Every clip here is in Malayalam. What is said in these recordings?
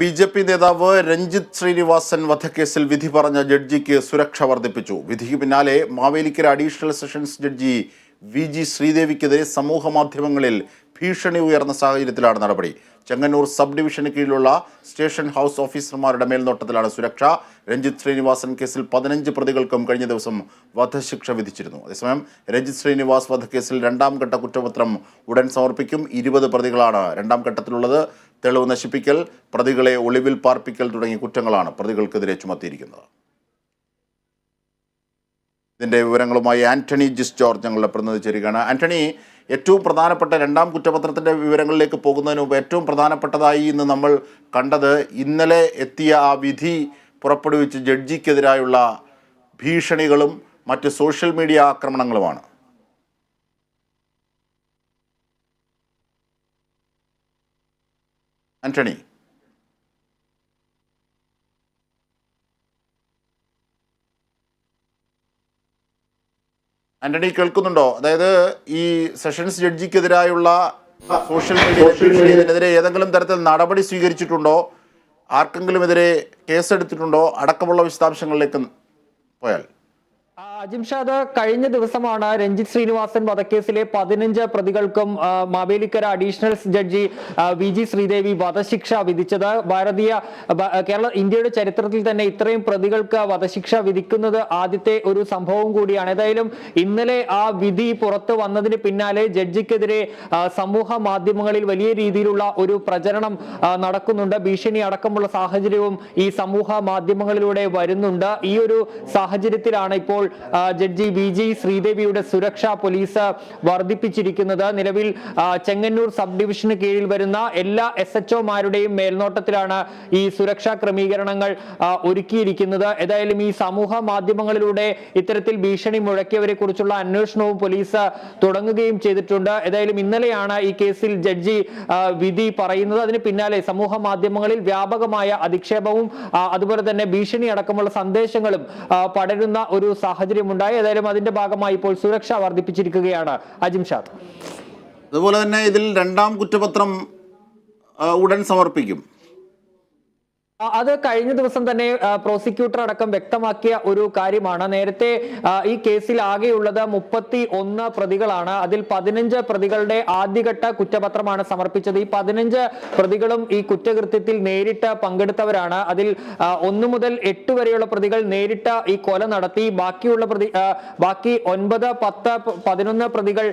ബി ജെ പി നേതാവ് രഞ്ജിത്ത് ശ്രീനിവാസൻ വധക്കേസിൽ വിധി പറഞ്ഞ ജഡ്ജിക്ക് സുരക്ഷ വർദ്ധിപ്പിച്ചു. വിധിക്ക് പിന്നാലെ Mavelikkara additional sessions judge V G ശ്രീദേവിക്കെതിരെ സമൂഹ മാധ്യമങ്ങളിൽ ഭീഷണി ഉയർന്ന സാഹചര്യത്തിലാണ് നടപടി. ചെങ്ങന്നൂർ സബ് ഡിവിഷന് കീഴിലുള്ള സ്റ്റേഷൻ ഹൗസ് ഓഫീസർമാരുടെ മേൽനോട്ടത്തിലാണ് സുരക്ഷ. രഞ്ജിത്ത് ശ്രീനിവാസൻ കേസിൽ പതിനഞ്ച് പ്രതികൾക്കും കഴിഞ്ഞ ദിവസം വധശിക്ഷ വിധിച്ചിരുന്നു. അതേസമയം രഞ്ജിത്ത് ശ്രീനിവാസ് വധക്കേസിൽ രണ്ടാം ഘട്ട കുറ്റപത്രം ഉടൻ സമർപ്പിക്കും. ഇരുപത് പ്രതികളാണ് രണ്ടാം ഘട്ടത്തിലുള്ളത്. തെളിവ് നശിപ്പിക്കൽ പ്രതികളെ ഒളിവിൽ പാർപ്പിക്കൽ തുടങ്ങിയ കുറ്റങ്ങളാണ് പ്രതികൾക്കെതിരെ ചുമത്തിയിരിക്കുന്നത്. ഇതിന്റെ വിവരങ്ങളുമായി ആന്റണി ജിസ് ജോർജ് ഞങ്ങളുടെ പ്രതിനിധി ചേരുകയാണ്. ആന്റണി ഏറ്റവും പ്രധാനപ്പെട്ട രണ്ടാം കുറ്റപത്രത്തിന്റെ വിവരങ്ങളിലേക്ക് പോകുന്നതിന് മുമ്പ് ഏറ്റവും പ്രധാനപ്പെട്ടതായി ഇന്ന് നമ്മൾ കണ്ടത് ഇന്നലെ എത്തിയ ആ വിധി പുറപ്പെടുവിച്ച് ജഡ്ജിക്കെതിരായുള്ള ഭീഷണികളും മറ്റ് സോഷ്യൽ മീഡിയ ആക്രമണങ്ങളുമാണ്. ആന്റണി. ആന്റണി കേൾക്കുന്നുണ്ടോ? അതായത് ഈ സെഷൻസ് ജഡ്ജിക്കെതിരായുള്ള സോഷ്യൽ മീഡിയ ഭീഷണിതിനെതിരെ ഏതെങ്കിലും തരത്തിൽ നടപടി സ്വീകരിച്ചിട്ടുണ്ടോ? ആർക്കെങ്കിലും എതിരെ കേസെടുത്തിട്ടുണ്ടോ? അടക്കമുള്ള വിശദാംശങ്ങളിലേക്ക് പോയാൽ. അജിംഷാദ് കഴിഞ്ഞ ദിവസമാണ് രഞ്ജിത് ശ്രീനിവാസൻ വധക്കേസിലെ പതിനഞ്ച് പ്രതികൾക്കും Mavelikkara additional judge V G Sreedevi വധശിക്ഷ വിധിച്ചത്. ഭാരതീയ കേരള ഇന്ത്യയുടെ ചരിത്രത്തിൽ തന്നെ ഇത്രയും പ്രതികൾക്ക് വധശിക്ഷ വിധിക്കുന്നത് ആദ്യത്തെ ഒരു സംഭവം കൂടിയാണ്. ഏതായാലും ഇന്നലെ ആ വിധി പുറത്തു വന്നതിന് പിന്നാലെ ജഡ്ജിക്കെതിരെ സമൂഹ മാധ്യമങ്ങളിൽ വലിയ രീതിയിലുള്ള ഒരു പ്രചരണം നടക്കുന്നുണ്ട്. ഭീഷണി അടക്കമുള്ള സാഹചര്യവും ഈ സമൂഹ മാധ്യമങ്ങളിലൂടെ വരുന്നുണ്ട്. ഈ ഒരു സാഹചര്യത്തിലാണ് ഇപ്പോൾ ജഡ്ജി വി ജി ശ്രീദേവിയുടെ സുരക്ഷ പോലീസ് വർദ്ധിപ്പിച്ചിരിക്കുന്നത് നിലവിൽ ചെങ്ങന്നൂർ സബ് ഡിവിഷന് കീഴിൽ വരുന്ന എല്ലാ എസ് എച്ച് ഒമാരുടെയും മേൽനോട്ടത്തിലാണ് ഈ സുരക്ഷാ ക്രമീകരണങ്ങൾ ഒരുക്കിയിരിക്കുന്നത്. ഏതായാലും ഈ സമൂഹ മാധ്യമങ്ങളിലൂടെ ഇത്തരത്തിൽ ഭീഷണി മുഴക്കിയവരെ കുറിച്ചുള്ള അന്വേഷണവും പോലീസ് തുടങ്ങുകയും ചെയ്തിട്ടുണ്ട്. ഏതായാലും ഇന്നലെയാണ് ഈ കേസിൽ ജഡ്ജി വിധി പറയുന്നത്. അതിന് പിന്നാലെ സമൂഹ മാധ്യമങ്ങളിൽ വ്യാപകമായ അധിക്ഷേപവും അതുപോലെ തന്നെ ഭീഷണി അടക്കമുള്ള സന്ദേശങ്ങളും പടരുന്ന ഒരു സാഹചര്യം ഉണ്ടായി ഏതായാലും അതിന്റെ ഭാഗമായി ഇപ്പോൾ സുരക്ഷ വർദ്ധിപ്പിച്ചിരിക്കുകയാണ് അജിംഷാദ് അതുപോലെ തന്നെ ഇതിൽ രണ്ടാം കുറ്റപത്രം ഉടൻ സമർപ്പിക്കും. അത് കഴിഞ്ഞ ദിവസം തന്നെ പ്രോസിക്യൂട്ടർ അടക്കം വ്യക്തമാക്കിയ ഒരു കാര്യമാണ്. നേരത്തെ ഈ കേസിൽ ആകെയുള്ളത് മുപ്പത്തി ഒന്ന് പ്രതികളാണ്. അതിൽ പതിനഞ്ച് പ്രതികളുടെ ആദ്യഘട്ട കുറ്റപത്രമാണ് സമർപ്പിച്ചത്. ഈ പതിനഞ്ച് പ്രതികളും ഈ കുറ്റകൃത്യത്തിൽ നേരിട്ട് പങ്കെടുത്തവരാണ്. അതിൽ ഒന്ന് മുതൽ എട്ട് വരെയുള്ള പ്രതികൾ നേരിട്ട് ഈ കൊല നടത്തി. ബാക്കിയുള്ള പ്രതി ബാക്കി ഒൻപത് പത്ത് പതിനൊന്ന് പ്രതികൾ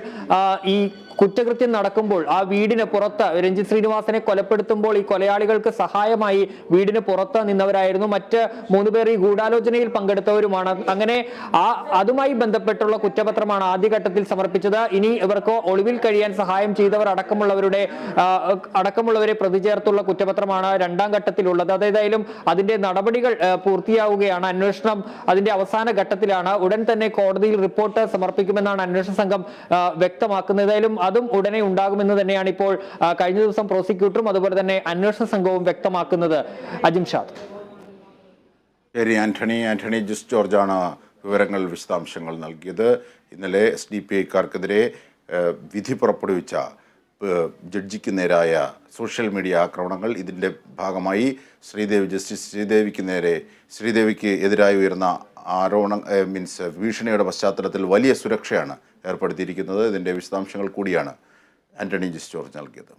ഈ കുറ്റകൃത്യം നടക്കുമ്പോൾ ആ വീടിന് പുറത്ത് രഞ്ജിത് ശ്രീനിവാസനെ കൊലപ്പെടുത്തുമ്പോൾ ഈ കൊലയാളികൾക്ക് സഹായമായി വീടിന് പുറത്ത് നിന്നവരായിരുന്നു. മറ്റ് മൂന്ന് പേർ ഈ ഗൂഢാലോചനയിൽ പങ്കെടുത്തവരുമാണ്. അങ്ങനെ ആ അതുമായി ബന്ധപ്പെട്ടുള്ള കുറ്റപത്രമാണ് ആദ്യഘട്ടത്തിൽ സമർപ്പിച്ചത്. ഇനി ഇവർക്ക് ഒളിവിൽ കഴിയാൻ സഹായം ചെയ്തവർ അടക്കമുള്ളവരുടെ അടക്കമുള്ളവരെ പ്രതി ചേർത്തുള്ള കുറ്റപത്രമാണ് രണ്ടാം ഘട്ടത്തിലുള്ളത്. അതേതായാലും അതിന്റെ നടപടികൾ പൂർത്തിയാവുകയാണ്. അന്വേഷണം അതിന്റെ അവസാന ഘട്ടത്തിലാണ്. ഉടൻ തന്നെ കോടതിയിൽ റിപ്പോർട്ട് സമർപ്പിക്കുമെന്നാണ് അന്വേഷണ സംഘം വ്യക്തമാക്കുന്നത്. ഏതായാലും അതും ഉടനെ ഉണ്ടാകുമെന്ന് തന്നെയാണ് ഇപ്പോൾ കഴിഞ്ഞ ദിവസം പ്രോസിക്യൂട്ടറും അതുപോലെ തന്നെ അന്വേഷണ സംഘവും വ്യക്തമാക്കുന്നത്. അജിംഷാദ് ശരി ആന്റണി ആന്റണി ജിസ് ജോർജാണ് വിവരങ്ങൾ വിശദാംശങ്ങൾ നൽകിയത്. ഇന്നലെ എസ് ഡി പി ഐക്കാർക്കെതിരെ വിധി പുറപ്പെടുവിച്ച ജഡ്ജിക്ക് നേരായ സോഷ്യൽ മീഡിയ ആക്രമണങ്ങൾ. ഇതിന്റെ ഭാഗമായി ശ്രീദേവി ജസ്റ്റിസ് ശ്രീദേവിക്ക് നേരെ ശ്രീദേവിക്ക് എതിരായി ഉയർന്ന ആരോപണം മീൻസ് ഭീഷണിയുടെ പശ്ചാത്തലത്തിൽ വലിയ സുരക്ഷയാണ് ഏർപ്പെടുത്തിയിരിക്കുന്നത്. ഇതിന്റെ വിശദാംശങ്ങൾ കൂടിയാണ് ആന്റണി ജിസ് ജോർജ് നൽകിയത്.